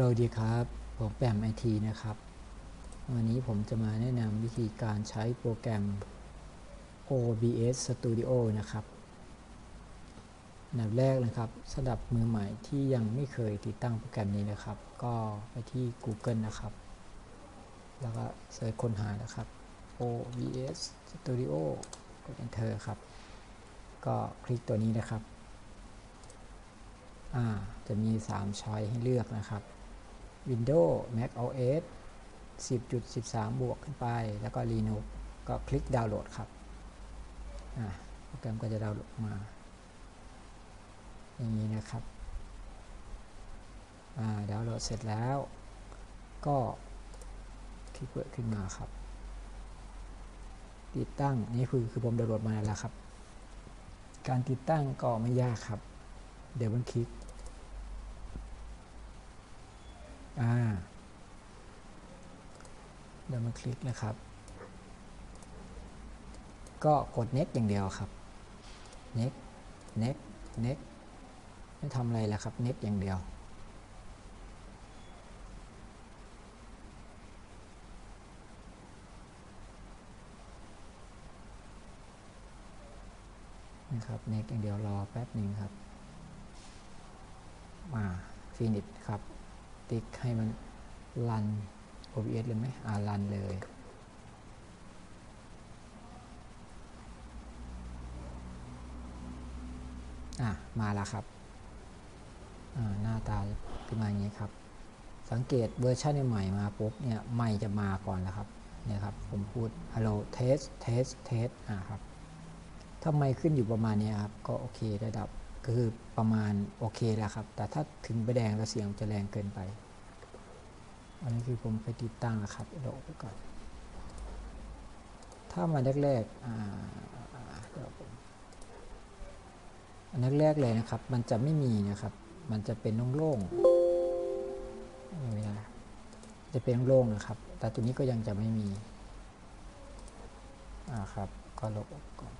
เราดีครับ ผมแปมไอทีนะครับ วันนี้ผมจะมาแนะนำวิธีการใช้โปรแกรม OBS Studio นะครับอันดับแรกนะครับสำหรับมือใหม่ที่ยังไม่เคยติดตั้งโปรแกรมนี้นะครับ ก็ไปที่ Google นะครับ แล้วก็เสิร์ชค้นหานะครับ OBS Studio กด Enter ครับ ก็คลิกตัวนี้นะครับอ่าจะมี 3 ช้อยให้เลือกนะครับ Windows Mac OS 10.13 บวกขึ้นไป แล้วก็ Linux ก็คลิกดาวน์โหลดครับโปรแกรมก็จะดาวน์โหลดมา อย่างนี้นะครับดาวน์โหลดเสร็จแล้ว ก็คลิกเปิดขึ้นมาครับ ติดตั้งนี่คือคือผมดาวน์โหลดมาแล้วครับ การติดตั้งก็ไม่ยากครับ เดี๋ยวมันคลิก อ่าเดี๋ยวมันคลิกนะครับ ก็กด next อย่างเดียวครับ next next next ไม่ทำอะไรแล้วครับ next อย่างเดียวนะครับ next อย่างเดียวรอแป๊บหนึ่งครับ มาฟินิชครับ ติ๊กให้มันรัน OBS เลยไหมอ่ารันเลย อะ มาแล้วครับ อ่า หน้าตาขึ้นมาอย่างนี้ครับ สังเกตเวอร์ชันใหม่มาปุ๊บเนี่ยไม่จะมาก่อนแล้วครับเนี่ยครับ ผมพูด hello test test test อ่าครับถ้าไม่ขึ้นอยู่ประมาณนี้ครับ ก็โอเคระดับ ก็คือประมาณโอเคแล้วครับ แต่ถ้าถึงไปแดงแล้วเสียงจะแรงเกินไป อันนี้คือผมไปติดตั้งนะครับโดดไปก่อน ถ้ามาแรกๆอ่าเดี๋ยวผมอันแรกๆเลยนะครับ มันจะไม่มีนะครับ มันจะเป็นโล่งๆไม่ได้จะเป็นโล่งๆนะครับ แต่ตัวนี้ก็ยังจะไม่มี อ่าครับ ก็ลบออกก่อน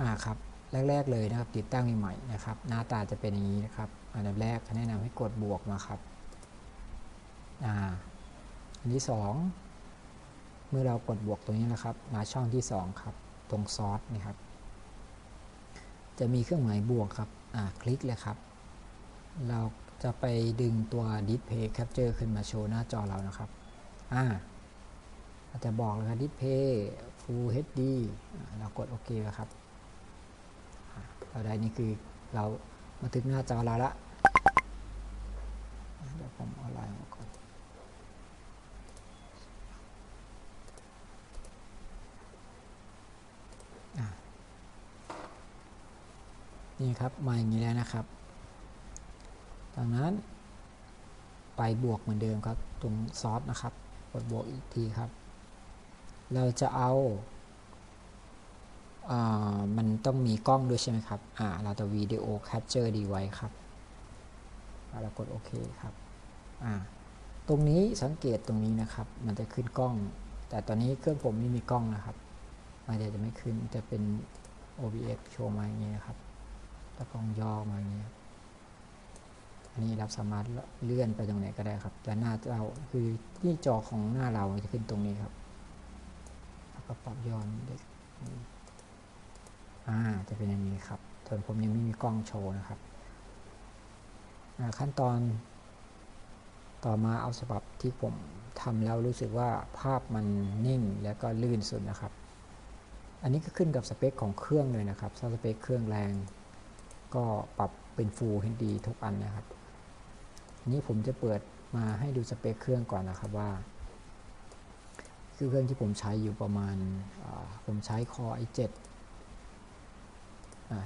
อ่าครับ แรก ๆ เลยนะครับ ติดตั้งใหม่ๆนะครับ หน้าตาจะเป็นอย่างนี้นะครับ อันดับแรกแนะนำให้กดบวกมาครับอ่าอันที่สองเมื่อเรากดบวกตรงนี้นะครับ มาช่องที่สองครับ ตรงซอสนี่ครับ จะมีเครื่องหมายบวกครับอ่าคลิกเลยครับ เราจะไปดึงตัว Display Capture ขึ้นมาโชว์หน้าจอเรานะครับอ่าอาจจะบอกเลยครับ Display Full HD เรากดโอเคแล้วครับ อ่าเราได้นี่คือเรามาถึงหน้าจอเราละเดี๋ยวผมเอาไลน์มาก่อนนี่ครับมาอย่างนี้แล้วนะครับดังนั้นไปบวกเหมือนเดิมครับ ตรงซอสนะครับ กดบวกอีกทีครับ เราจะเอา มันต้องมีกล้องด้วยใช่ไหมครับอ่าเราจะวิดีโอแคปเจอร์ดีไว้ครับเรากดโอเคครับอ่าตรงนี้สังเกตตรงนี้นะครับ มันจะขึ้นกล้อง แต่ตอนนี้เครื่องผมไม่มีกล้องนะครับ มันจะจะไม่ขึ้นจะเป็น OBS โชว์มาอย่างนี้นะครับแล้วกล้องย่อมาอย่างนี้ครับอันนี้เราสามารถเลื่อนไปตรงไหนก็ได้ครับ แต่หน้าเราคือที่จอของหน้าเราจะขึ้นตรงนี้ครับแล้วก็ปรับย้อนเด็ก อ่าจะเป็นอย่างนี้ครับส่วนผมยังไม่มีกล้องโชว์นะครับขั้นตอนต่อมาเอาฉบับที่ผมทำแล้วรู้สึกว่าภาพมันนิ่งแล้วก็ลื่นสุดนะครับ อันนี้ก็ขึ้นกับสเปคของเครื่องเลยนะครับถ้าสเปคเครื่องแรง ก็ปรับเป็น Full HD ทุกอันนะครับอันนี้ผมจะเปิดมาให้ดูสเปคเครื่องก่อนนะครับว่า คือเครื่องที่ผมใช้อยู่ประมาณผมใช้ Core i7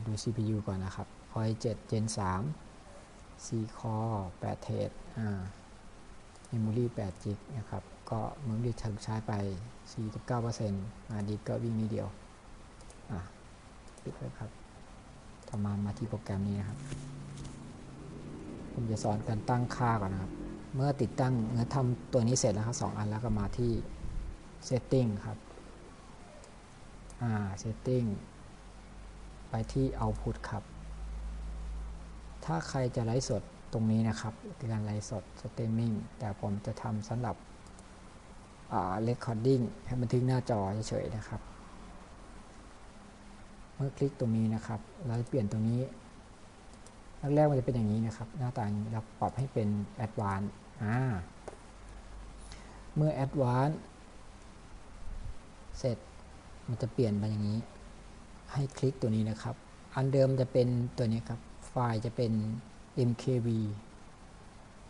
ดู CPU ก่อนนะครับ Core i7 Gen 3 4 Core 8 t h r e a d Memory 8 g b นะครับ ก็เมื่อกี้ถึงใช้ไป 49%อาดิก็วิ่งนิดเดียว อะปิดไว้ครับ ต่อมามาที่โปรแกรมนี้นะครับ ผมจะสอนการตั้งค่าก่อนนะครับ เมื่อติดตั้งเมื่อทำตัวนี้เสร็จแล้วครับสองอันแล้วก็มาที่ Setting ครับ อ่า Setting ไปที่ Output ครับ ถ้าใครจะไลฟ์สดตรงนี้นะครับการไลฟ์สดสตรีมมิ่งแต่ผมจะทำสำหรับเรคคอร์ดิ้งให้บันทึกหน้าจอเฉยๆนะครับ เมื่อคลิกตรงนี้นะครับ เราจะเปลี่ยนตรงนี้แรกๆมันจะเป็นอย่างนี้นะครับ หน้าตาเราปรับให้เป็น Advanced อ่าเมื่อ Advanced เสร็จมันจะเปลี่ยนมาอย่างนี้ ให้คลิกตัวนี้นะครับ อันเดิมจะเป็นตัวนี้ครับ ไฟล์จะเป็น MKV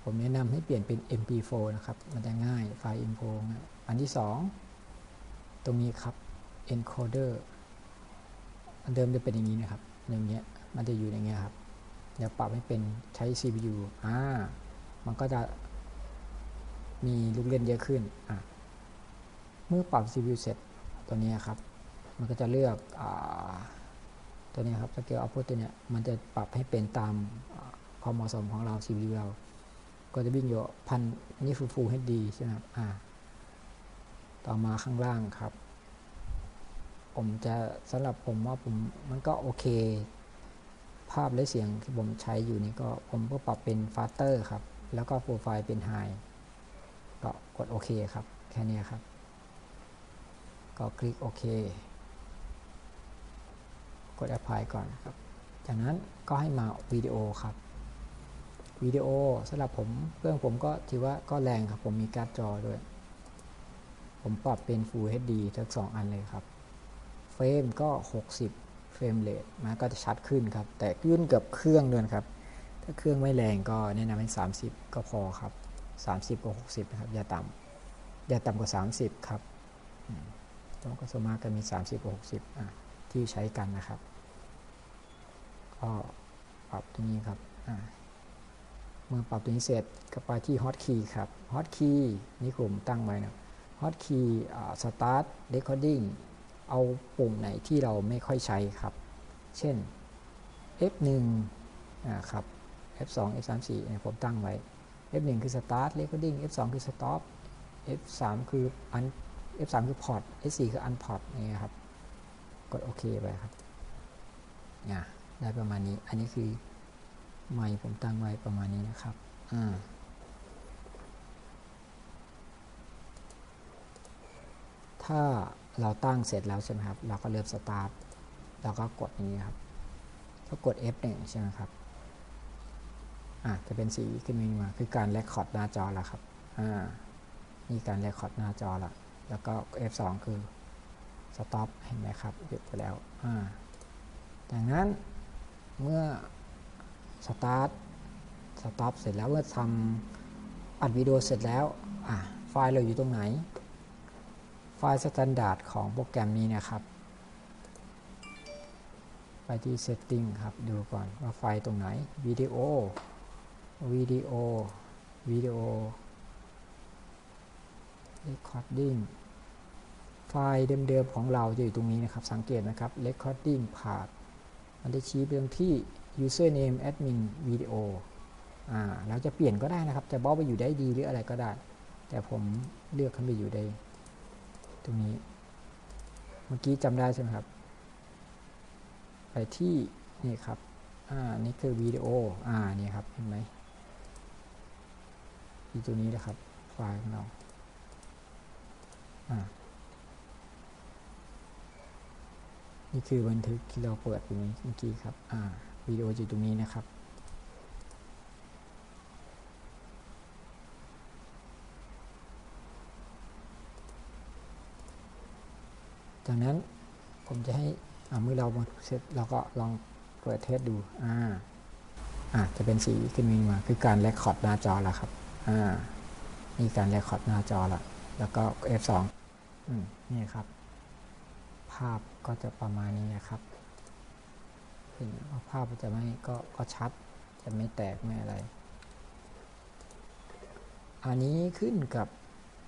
ผมแนะนำให้เปลี่ยนเป็น MP4 นะครับ มันจะง่าย ไฟล์ MP4 อันที่ 2 ตรงนี้ครับ encoder อันเดิมจะเป็นอย่างนี้นะครับ อย่างเงี้ย มันจะอยู่อย่างเงี้ยครับ เดี๋ยวปรับให้เป็นใช้ CPU อ่า มันก็จะมีลูกเล่นเยอะขึ้น อะ เมื่อปรับ CPU เสร็จตัวนี้ครับ มันก็จะเลือกอตัวนี้ครับสเกลเอาพุตตัวเนี้ยมันจะปรับให้เป็นตามความเหมาะสมของเรา CPU เรา ก็จะวิ่งอยู่พันนี่ฟูฟูให้ดีใช่ไหมครับอ่าต่อมาข้างล่างครับ ผมจะสำหรับผมว่าผมมันก็โอเค ภาพและเสียงที่ผมใช้อยู่นี่ก็ผมก็ปรับเป็นฟาสเตอร์ครับ แล้วก็โปรไฟล์เป็นไฮก็กดโอเคครับ แค่นี้ครับ ก็คลิกโอเค ด apply ก่อนครับ จากนั้นก็ให้มาวิดีโอครับวิดีโอสำหรับผมเครื่องผมก็ถือว่าก็แรงครับ ผมมีการ์ดจอด้วย ผมปรับเป็น Full HD ทั้งสองอันเลยครับ เฟรมก็ 60 เฟรมเรทมันก็จะชัดขึ้นครับ แต่ขึ้นกับเครื่องด้วยครับ ถ้าเครื่องไม่แรงก็แนะนำให้ 30 ก็พอครับ 30กับ60 นะครับ อย่าต่ำอย่าต่ำกว่า 30 ครับต้องก็สมมากก็มี 30กับ60อะที่ใช้กันนะครับ ก็ปรับตรงนี้ครับเมื่อปรับตัวนี้เสร็จก็ไปที่ Hotkey ครับ Hotkey นี่ผมตั้งไว้นะ Hotkey Start Recording เอาปุ่มไหนที่เราไม่ค่อยใช้ครับ เช่น F1 นะครับ F2 F3 4เนี่ยผมตั้งไว้ F1 คือ Start Recording F2 คือ Stop F3 คือ Un F3 คือ Port F4 คือ Unport นี่ครับ กดโอเคไปครับ ได้ประมาณนี้ อันนี้คือไมค์ผมตั้งไว้ประมาณนี้นะครับ อ่าถ้าเราตั้งเสร็จแล้วใช่ไหมครับ เราก็เริ่มสตาร์ทเราก็กดอย่างนี้ครับก็กด F1 ใช่ไหมครับ อ่าจะเป็นสีขึ้นมา คือการเรคคอร์ดหน้าจอแล้วครับ อ่า นี่การเรคคอร์ดหน้าจอละ แล้วก็ F2 คือสต็อปเห็นไหมครับ หยุดไปแล้ว อ่า ดังนั้น เมื่อสตาร์ทสต็อปเสร็จแล้วเมื่อทำอัดวิดีโอเสร็จแล้วอะไฟล์เราอยู่ตรงไหน ไฟล์สแตนดาร์ดของโปรแกรมนี้นะครับ ไปที่ Setting ครับดูก่อนว่าไฟล์ตรงไหนวิดีโอวิดีโอวิดีโอ Recording ไฟล์เดิมๆของเราจะอยู่ตรงนี้นะครับ สังเกตนะครับ Recording Path มันจะชี้ไปตรงที่ username admin video อ่าเราจะเปลี่ยนก็ได้นะครับ จะบอกไปอยู่ได้ดีหรืออะไรก็ได้ แต่ผมเลือกขึ้นไปอยู่ในตรงนี้ เมื่อกี้จำได้ใช่ไหมครับ ไปที่นี่ครับ อ่า นี่คือวิดีโอ อ่า นี่ครับ เห็นไหมที่ตัวนี้นะครับ ไฟล์ของเรา อ่า นี่คือบันทึกที่เราเปิดตรงนี้เมื่อกี้ครับ อ่าวิดีโออยู่ตรงนี้นะครับจากนั้นผมจะให้เมื่อเราเสร็จเราก็ลองเปิดเทสดูอ่าอ่าจะเป็นสีขึ้นมาคือการเรคคอร์ดหน้าจอแล้วครับอ่านี่การเรคคอร์ดหน้าจอละแล้วก็ F2 อืมนี่ครับ ภาพก็จะประมาณนี้นะครับเห็นว่าภาพจะไม่ก็ก็ชัดจะไม่แตกไม่อะไร อันนี้ขึ้นกับ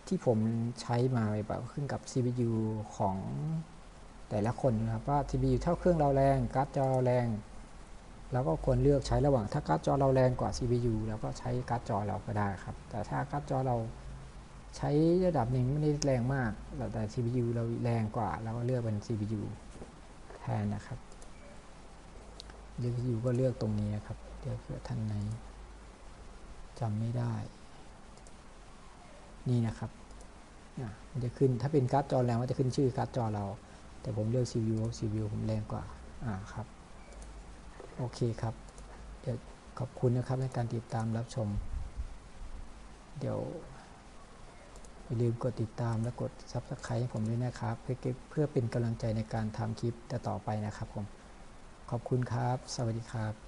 ที่ผมใช้มาแบบขึ้นกับ CPU ของแต่ละคนนะครับว่า CPU เท่าเครื่องเราแรงการ์ดจอเราแรงเราก็ควรเลือกใช้ระหว่างถ้าการ์ดจอเราแรงกว่า CPU เราก็ใช้การ์ดจอเราก็ได้ครับ แต่ถ้าการ์ดจอเรา ใช้ระดับหนึ่งไม่ได้แรงมาก แต่ CPU เราแรงกว่า เราก็เลือกเป็น CPU แทนนะครับ CPU ก็เลือกตรงนี้นะครับเลือกเพื่อท่านไหนจำไม่ได้ นี่นะครับมันจะขึ้นถ้าเป็นการ์ดจอแรงก็จะขึ้นชื่อการ์ดจอเรา แต่ผมเลือก CPU CPU ผมแรงกว่า อ่าครับ โอเคครับ เดี๋ยวขอบคุณนะครับในการติดตามรับชม เดี๋ยว อย่าลืมกดติดตามและกด Subscribe ให้ผมด้วยนะครับ เพื่อเพื่อเป็นกำลังใจในการทำคลิปต่อไปนะครับผม ขอบคุณครับ สวัสดีครับ